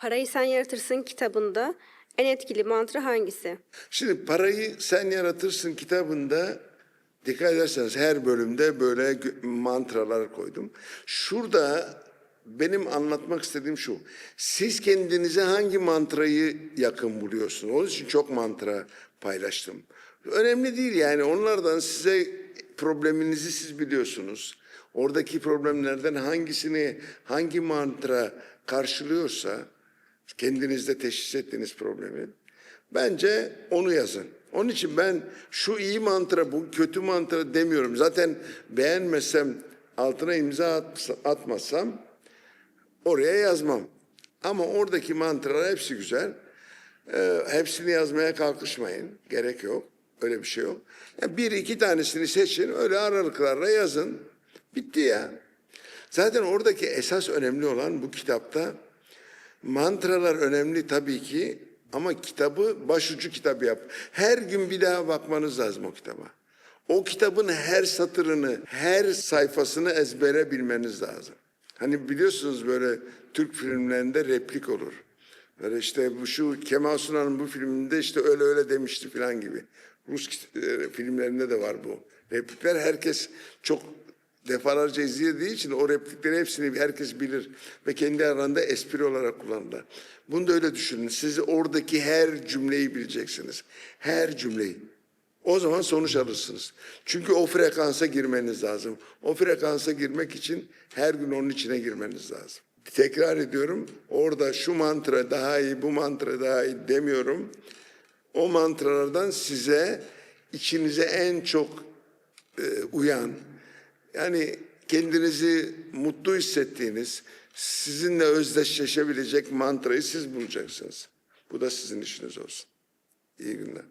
Parayı Sen Yaratırsın kitabında en etkili mantra hangisi? Şimdi parayı sen yaratırsın kitabında dikkat ederseniz her bölümde böyle mantralar koydum. Şurada benim anlatmak istediğim şu. Siz kendinize hangi mantrayı yakın buluyorsunuz? Onun için çok mantra paylaştım. Önemli değil yani onlardan size probleminizi siz biliyorsunuz. Oradaki problemlerden hangisini hangi mantra karşılıyorsa kendinizde teşhis ettiğiniz problemi bence onu yazın. Onun için ben şu iyi mantra bu kötü mantra demiyorum. Zaten beğenmesem altına imza at, atmazsam oraya yazmam. Ama oradaki mantralar hepsi güzel. Ee, hepsini yazmaya kalkışmayın. Gerek yok. Öyle bir şey yok. Yani bir iki tanesini seçin. Öyle aralıklarla yazın. Bitti ya. Zaten oradaki esas önemli olan bu kitapta mantralar önemli tabii ki ama kitabı başucu kitap yap. Her gün bir daha bakmanız lazım o kitaba. O kitabın her satırını, her sayfasını ezbere bilmeniz lazım. Hani biliyorsunuz böyle Türk filmlerinde replik olur. Böyle işte bu şu Kemal Sunal'ın bu filminde işte öyle öyle demişti falan gibi. Rus e, filmlerinde de var bu. Replikler herkes çok defalarca izlediği için o replikleri hepsini herkes bilir ve kendi arasında espri olarak kullanırlar. Bunu da öyle düşünün. Siz oradaki her cümleyi bileceksiniz. Her cümleyi. O zaman sonuç alırsınız. Çünkü o frekansa girmeniz lazım. O frekansa girmek için her gün onun içine girmeniz lazım. Tekrar ediyorum. Orada şu mantra daha iyi, bu mantra daha iyi demiyorum. O mantralardan size içinize en çok e, uyan, yani kendinizi mutlu hissettiğiniz, sizinle özdeşleşebilecek mantrayı siz bulacaksınız. Bu da sizin işiniz olsun. İyi günler.